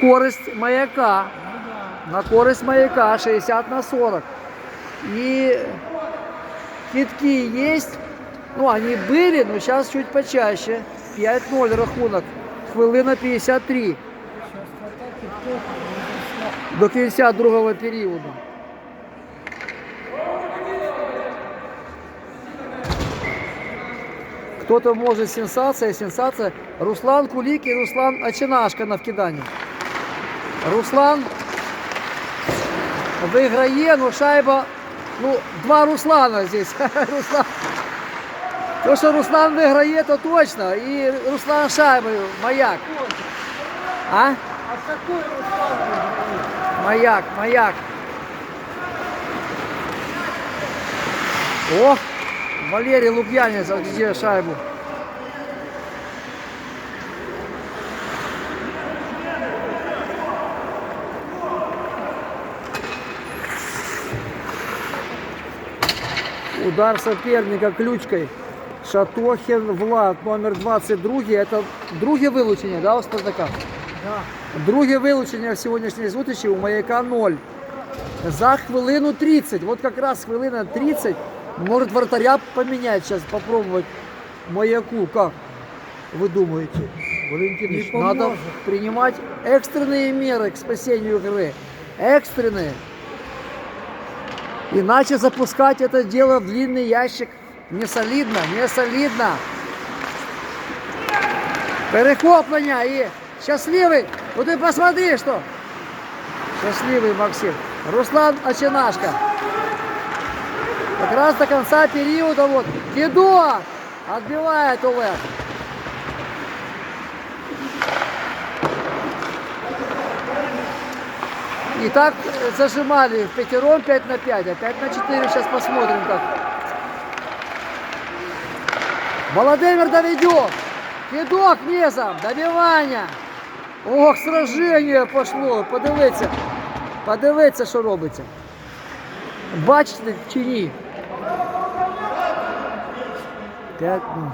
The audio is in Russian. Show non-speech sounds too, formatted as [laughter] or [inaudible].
Користь маяка. На користь маяка 60 на 40. И хитки есть. Ну, они были, но сейчас чуть почаще. 5-0 рахунок. Хвилина 53. До кінця другого періоду. Кто-то может сенсация, сенсация. Руслан Кулик и Руслан Очинашка на вкиданні. Руслан виграє, ну шайба. Ну, два Руслана здесь. [laughs] Руслан. То, що Руслан виграє, то точно. І Руслан шайбою. Маяк. А? А какой Руслан выиграет? Маяк, маяк. О, Валерий Лукьянец, вот где шайбу. Удар соперника ключкой. Шатохин Влад, номер 22. Это друге вилучення, да, у Спартака? Да. Друге вилучення в сьогоднішній зустрічі у маяка 0. За хвилину 30. Вот как раз хвилина 30. Может вратаря поменять сейчас, попробовать маяку. Как вы думаете, Валентинович? Не Надо поможет. принимать экстренные меры к спасению игры. Экстренные. Иначе запускать это дело в длинный ящик не солидно, не солидно. Перехоплення і щасливий. Ну ти посмотри, що. Счастливый Максим. Руслан Очинашка. Как раз до конца периода вот. Кидо отбивает УВ. И так э, зажимали в пятером 5 на 5, а 5 на 4 сейчас посмотрим как. Володимир Давидюк. Кидок низом. Добивання. Ох, сраження пошло. Подивіться. Подивіться, що робиться. Бачите чи ні? П'ять. ну.